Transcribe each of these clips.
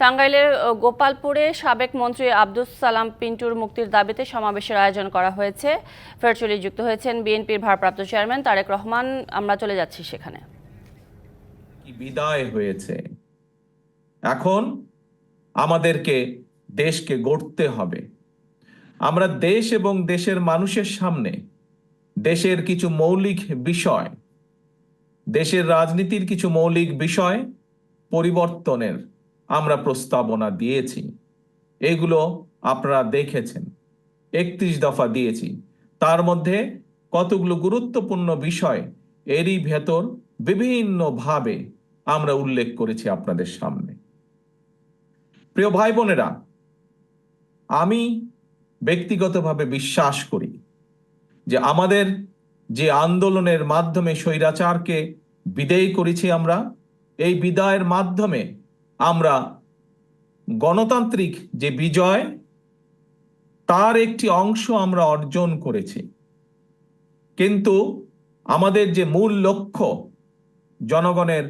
টাঙ্গাইলের গোপালপুরে সাবেক মন্ত্রী আব্দুস সালাম পিন্টুর মুক্তির দাবিতে সমাবেশের আয়োজন করা হয়েছে। ভার্চুয়ালি যুক্ত হয়েছেন বিএনপির ভারপ্রাপ্ত চেয়ারম্যান তারেক রহমান। আমরা চলে যাচ্ছি সেখানে। বিদায় হয়েছে? এখন আমাদেরকে দেশকে গড়তে হবে। আমরা দেশ এবং দেশের মানুষের সামনে দেশের কিছু মৌলিক বিষয়, দেশের রাজনীতির কিছু মৌলিক বিষয় পরিবর্তনের আমরা প্রস্তাবনা দিয়েছি। এগুলো আপনারা দেখেছেন। একত্রিশ দফা দিয়েছি। তার মধ্যে কতগুলো গুরুত্বপূর্ণ বিষয় এরই ভেতর বিভিন্নভাবে আমরা উল্লেখ করেছি আপনাদের সামনে। প্রিয় ভাই বোনেরা আমি ব্যক্তিগতভাবে বিশ্বাস করি যে আমাদের যে আন্দোলনের মাধ্যমে স্বৈরাচারকে বিদায় করেছি আমরা, এই বিদায়ের মাধ্যমে আমরা গণতান্ত্রিক যে বিজয়, তার একটি অংশ আমরা অর্জন করেছি। কিন্তু আমাদের যে মূল লক্ষ্য, জনগণের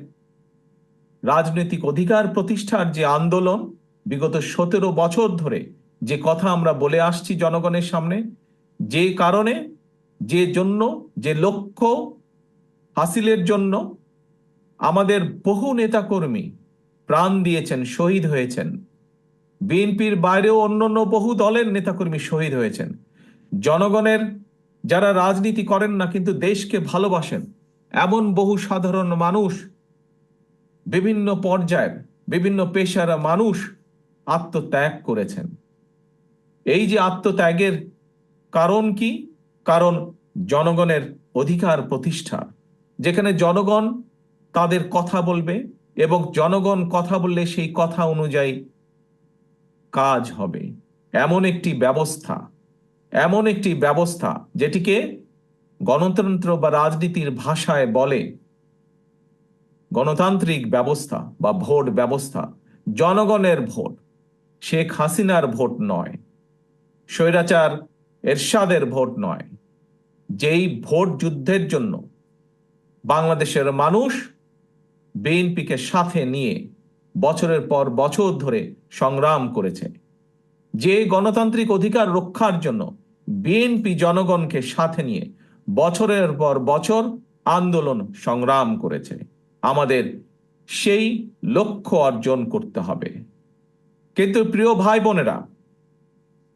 রাজনৈতিক অধিকার প্রতিষ্ঠার যে আন্দোলন, বিগত সতেরো বছর ধরে যে কথা আমরা বলে আসছি জনগণের সামনে, যে কারণে, যে জন্য, যে লক্ষ্য হাসিলের জন্য আমাদের বহু নেতাকর্মী প্রাণ দিয়েছেন, শহীদ হয়েছেন। বিএনপির বাইরেও অন্যান্য বহু দলের নেতাকর্মী শহীদ হয়েছেন। জনগণের যারা রাজনীতি করেন না, কিন্তু দেশকে ভালোবাসেন, এমন বহু সাধারণ মানুষ, বিভিন্ন পর্যায়ের, বিভিন্ন পেশার মানুষ আত্মত্যাগ করেছেন। এই যে আত্মত্যাগের কারণ কি? কারণ জনগণের অধিকার প্রতিষ্ঠা, যেখানে জনগণ তাদের কথা বলবে এবং জনগণ কথা বললে সেই কথা অনুযায়ী কাজ হবে। এমন একটি ব্যবস্থা, এমন একটি ব্যবস্থা যেটিকে গণতন্ত্র বা রাজনীতির ভাষায় বলে গণতান্ত্রিক ব্যবস্থা বা ভোট ব্যবস্থা, জনগণের ভোট, শেখ হাসিনার ভোট নয়, স্বৈরাচার এরশাদের ভোট নয়। যেই ভোট যুদ্ধের জন্য বাংলাদেশের মানুষ বিএনপিকে সাথে নিয়ে বছরের পর বছর ধরে সংগ্রাম করেছে। যে গণতান্ত্রিক অধিকার রক্ষার জন্য বিএনপি জনগণকে সাথে নিয়ে বছরের পর বছর আন্দোলন সংগ্রাম করেছে। আমাদের সেই লক্ষ্য অর্জন করতে হবে। কিন্তু প্রিয় ভাই বোনেরা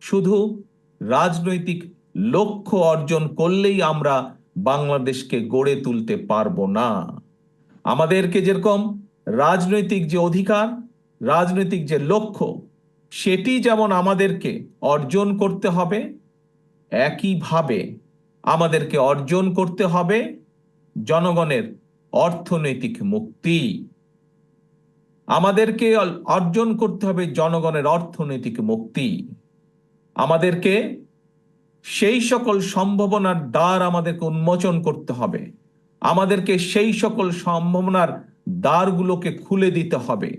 শুধু রাজনৈতিক লক্ষ্য অর্জন করলেই আমরা বাংলাদেশকে গড়ে তুলতে পারব না। আমাদেরকে যেরকম রাজনৈতিক যে অধিকার, রাজনৈতিক যে লক্ষ্য, সেটি যেমন আমাদেরকে অর্জন করতে হবে, একইভাবে আমাদেরকে অর্জন করতে হবে জনগণের অর্থনৈতিক মুক্তি। আমাদেরকে অর্জন করতে হবে জনগণের অর্থনৈতিক মুক্তি। আমাদেরকে সেই সকল সম্ভাবনার দ্বার আমাদেরকে উন্মোচন করতে হবে। আমাদেরকে সেই সকল সম্ভাবনার দ্বারগুলোকে খুলে দিতে হবে।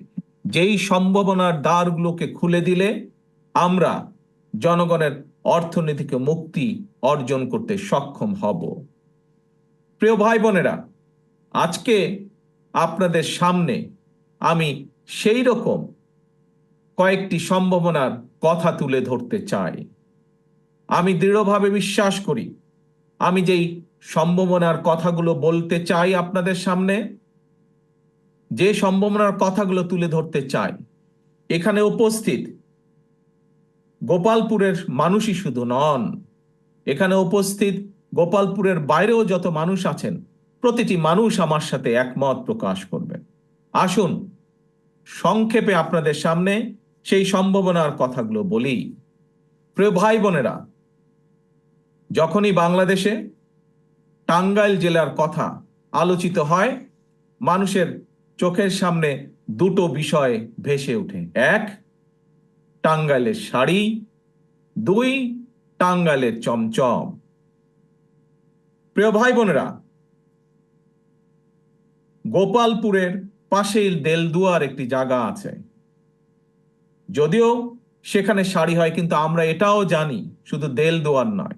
যেই সম্ভাবনার দ্বারগুলোকে খুলে দিলে আমরা জনগণের অর্থনীতিকে মুক্তি অর্জন করতে সক্ষম হব। প্রিয় ভাই বোনেরা, আজকে আপনাদের সামনে আমি সেই রকম কয়েকটি সম্ভাবনার কথা তুলে ধরতে চাই। আমি দৃঢ়ভাবে বিশ্বাস করি, আমি যেই সম্ভাবনার কথাগুলো বলতে চাই আপনাদের সামনে। যে সম্ভাবনার কথাগুলো তুলে ধরতে চাই, এখানে উপস্থিত গোপালপুরের মানুষই শুধু নন, এখানে উপস্থিত গোপালপুরের বাইরেও যত মানুষ আছেন, প্রতিটি মানুষ আমার সাথে একমত প্রকাশ করবেন। আসুন, সংক্ষেপে আপনাদের সামনে সেই সম্ভাবনার কথাগুলো বলি। প্রিয় ভাই বোনেরা, যখনই বাংলাদেশে টাঙ্গাইল জেলার কথা আলোচিত হয়, মানুষের চোখের সামনে দুটো বিষয় ভেসে ওঠে। এক, টাঙ্গাইলের শাড়ি। দুই, টাঙ্গাইলের চমচম। প্রিয় ভাই বোনেরা গোপালপুরের পাশেই দেলদুয়ার একটি জায়গা আছে। যদিও সেখানে শাড়ি হয়, কিন্তু আমরা এটাও জানি, শুধু দেলদুয়ার নয়।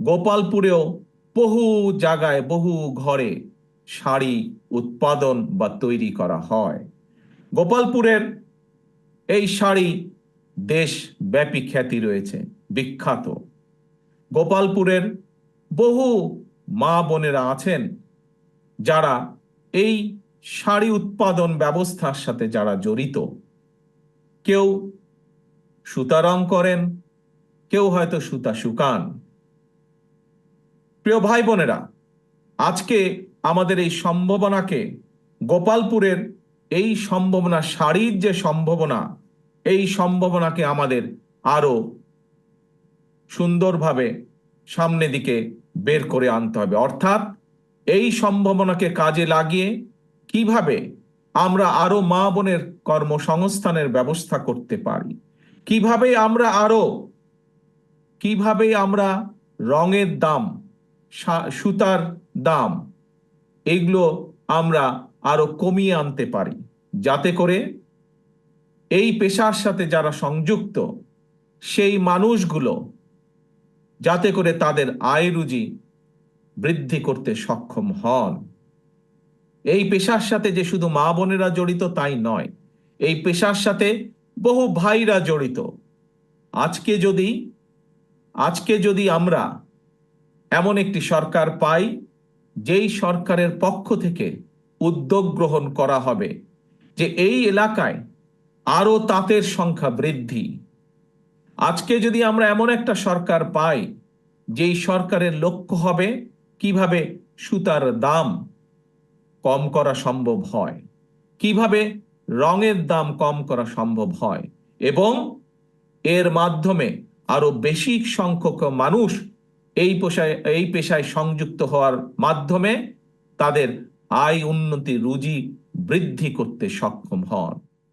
গোপালপুরেও বহু জায়গায়, বহু ঘরে শাড়ি উৎপাদন বা তৈরি করা হয়। গোপালপুরের এই শাড়ি দেশব্যাপী খ্যাতি রয়েছে, বিখ্যাত। গোপালপুরের বহু মা বোনেরা আছেন যারা এই শাড়ি উৎপাদন ব্যবস্থার সাথে যারা জড়িত। কেউ সুতা রং করেন, কেউ হয়তো সুতা শুকান। প্রিয় ভাই বোনেরা, আজকে আমাদের এই সম্ভাবনাকে, গোপালপুরের এই সম্ভাবনা, শাড়ির যে সম্ভাবনা, এই সম্ভাবনাকে আমাদের আরও সুন্দরভাবে সামনে দিকে বের করে আনতে হবে। অর্থাৎ এই সম্ভাবনাকে কাজে লাগিয়ে কীভাবে আমরা আরও মা বোনের কর্মসংস্থানের ব্যবস্থা করতে পারি? কীভাবে আমরা আরও, কীভাবে আমরা রঙের দাম সুতার দাম, এগুলো আমরা আরও কমিয়ে আনতে পারি। যাতে করে এই পেশার সাথে যারা সংযুক্ত, সেই মানুষগুলো যাতে করে তাদের আয় রুজি বৃদ্ধি করতে সক্ষম হন। এই পেশার সাথে যে শুধু মা বোনেরা জড়িত তাই নয়, এই পেশার সাথে বহু ভাইরা জড়িত। আজকে যদি আজকে যদি আমরা এমন একটি সরকার পাই, যেই সরকারের পক্ষ থেকে উদ্যোগ গ্রহণ করা হবে, যে এই এলাকায় আরও তাঁতের সংখ্যা বৃদ্ধি। আজকে যদি আমরা এমন একটা সরকার পাই, যেই সরকারের লক্ষ্য হবে কীভাবে সুতার দাম কম করা সম্ভব হয়, কীভাবে রঙের দাম কম করা সম্ভব হয়, এবং এর মাধ্যমে আরও বেশি সংখ্যক মানুষ এই পেশায় এই পেশায় সংযুক্ত হওয়ার মাধ্যমে তাদের আয় উন্নতি, রুজি বৃদ্ধি করতে সক্ষম হন।